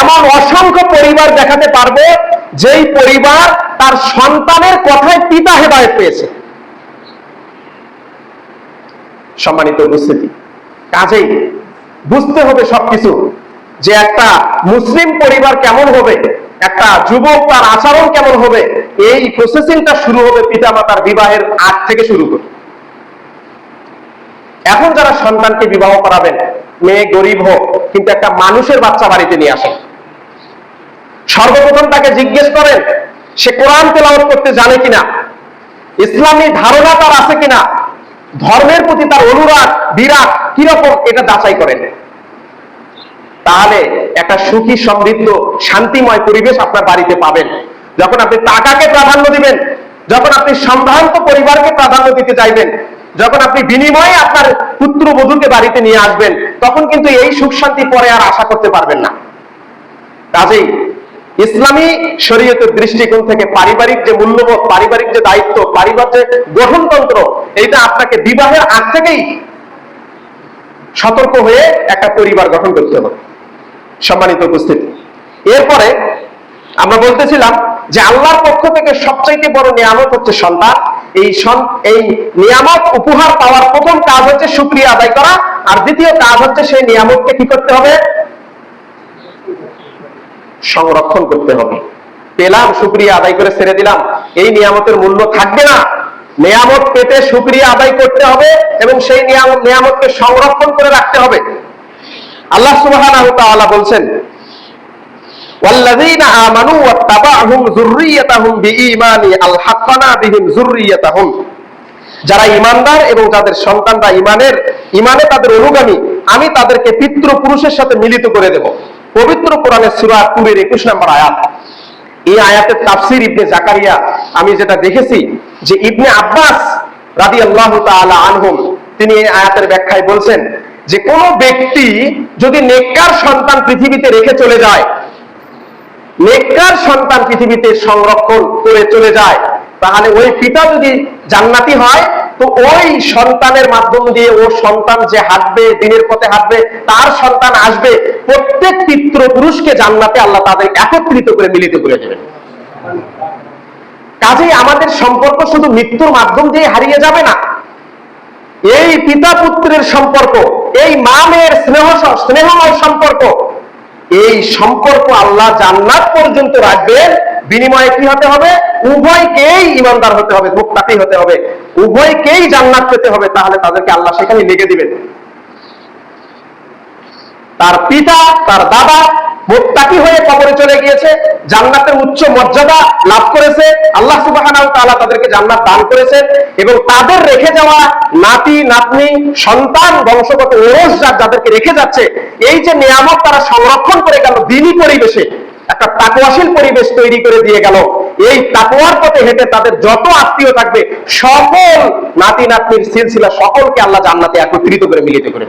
এমন অসংখ্য পরিবার দেখাতে পারব, যেই পরিবার তার সন্তানের কথায় পিতা হেদায়ত পেয়েছে। সম্মানিত উপস্থিতি, কাজেই বুঝতে হবে সবকিছু যে একটা মুসলিম পরিবার কেমন হবে, একটা যুবক তার আচরণ কেমন হবে, এই প্রসেসিংটা শুরু হবে পিতামাতার বিবাহের আগ থেকে শুরু করে। এখন যারা সন্তানকে বিবাহ করাবেন, মেয়ে গরিব হোক, কিন্তু একটা মানুষের বাচ্চা বাড়িতে নিয়ে আসেন। সর্বপ্রথম তাকে জিজ্ঞেস করেন, সে কোরআন তেলাওয়াত করতে জানে কিনা? ইসলামী ধারণা তার আছে কিনা? ধর্মের প্রতি তার অনুরাগ বিরাট কীরকম এটা যাচাই করেন। তাহলে একটা সুখী, সমৃদ্ধ, শান্তিময় পরিবেশ আপনার বাড়িতে পাবেন। যখন আপনি টাকাকে প্রাধান্য দিবেন, যখন আপনি সম্ভ্রান্ত পরিবারকে প্রাধান্য দিতে চাইবেন যখন আপনি বিনিময়ে আপনার পুত্রবধূকে বাড়িতে নিয়ে আসবেন, তখন কিন্তু এই সুখ শান্তি পরে আর আশা করতে পারবেন না। কাজেই ইসলামী শরীয়তের দৃষ্টিকোণ থেকে পারিবারিক যে মূল্যবোধ, পারিবারিক যে দায়িত্ব পারিবার যে গঠনতন্ত্র, এইটা আপনাকে বিবাহের আগ থেকেই সতর্ক হয়ে একটা পরিবার গঠন করতে হবে। সম্মানিত উপস্থিতি। এরপরে আমরা বলতেছিলাম যে আল্লাহর পক্ষ থেকে সবচাইতে বড় নিয়ামত হচ্ছে সন্তান। এই এই নিয়ামত উপহার পাওয়ার প্রথম কাজ হচ্ছে সুক্রিয়া আদায় করা, আর দ্বিতীয় কাজ হচ্ছে সেই নিয়ামতকে কি করতে হবে? সংরক্ষণ করতে হবে। পেলাম সুক্রিয়া আদায় করে ছেড়ে দিলাম। এই নিয়ামতের মূল্য থাকবে না। নিয়ামত পেতে সুক্রিয়া আদায় করতে হবে এবং সেই নিয়ামত নিয়ামতকে সংরক্ষণ করে রাখতে হবে। আল্লাহ তাআলা বলছেন والذين آمنوا واتبعهم ذريتهم بإيمان ألحقنا بهم ذريتهم যারা ইমানদার এবং যাদের সন্তানরা ইমানের ইমানে তাদের অনুগামী আমি তাদেরকে পিতৃ পুরুষের সাথে মিলিত করে দেব পবিত্র কোরআনের সূরা তুরের 21 নম্বর আয়াত এই আয়াতের তাফসীর ইবনে জাকারিয়া আমি যেটা দেখেছি যে ইবনে আব্বাস রাদিয়াল্লাহু তাআলা আনহুম তিনি এই আয়াতের ব্যাখ্যায় বলছেন যে কোন ব্যক্তি যদি নেককার সন্তান পৃথিবীতে রেখে চলে যায় নেককার সন্তান পৃথিবীতে সংরক্ষণ করে চলে যায়। তাহলে ওই পিতা যদি জান্নাতি হয়, তো ওই সন্তানের মাধ্যম দিয়ে ও সন্তান যে হাঁটবে, দিনের পথে হাঁটবে, তার সন্তান আসবে, প্রত্যেক পিতৃ পুরুষকে জান্নাতে আল্লাহ তাদের একত্রিত করে মিলিত করে দেবেন। কাজেই আমাদের সম্পর্ক শুধু মৃত্যুর মাধ্যম দিয়ে হারিয়ে যাবে না। এই পিতা পুত্রের সম্পর্ক, এই মা মেয়ের স্নেহ স্নেহময় সম্পর্ক এই সম্পর্ক আল্লাহ জান্নাত পর্যন্ত রাখবেন বিনিময়ে কি হতে হবে? উভয়কেই ইমানদার হতে হবে মুক্তাকি হতে হবে। উভয়কেই জান্নাত পেতে হবে, তাহলে তাদেরকে আল্লাহ সেখানে লেগে দিবেন। তার পিতা, তার দাদা মুক্তাকি হয়ে কবরে চলে গিয়েছে। জান্নাতের উচ্চ মর্যাদা লাভ করেছে। আল্লাহ ওয়া তাদেরকে জান্নাত দান করেছেন এবং তাদের রেখে যাওয়া নাতি, নাতনি, সন্তান, বংশগত ওরস যাদেরকে রেখে যাচ্ছে, এই যে নিয়ামত তারা সংরক্ষণ করে গেল দিনী পরিবেশে, একটা তাকওয়াশীল পরিবেশ তৈরি করে দিয়ে গেল। এই তাকওয়ার পথে হেঁটে তাদের যত আত্মীয় থাকবে, সকল নাতি নাতনির সিলসিলা সকলকে আল্লাহ জান্নাতে একত্রিত করে মিলিত করে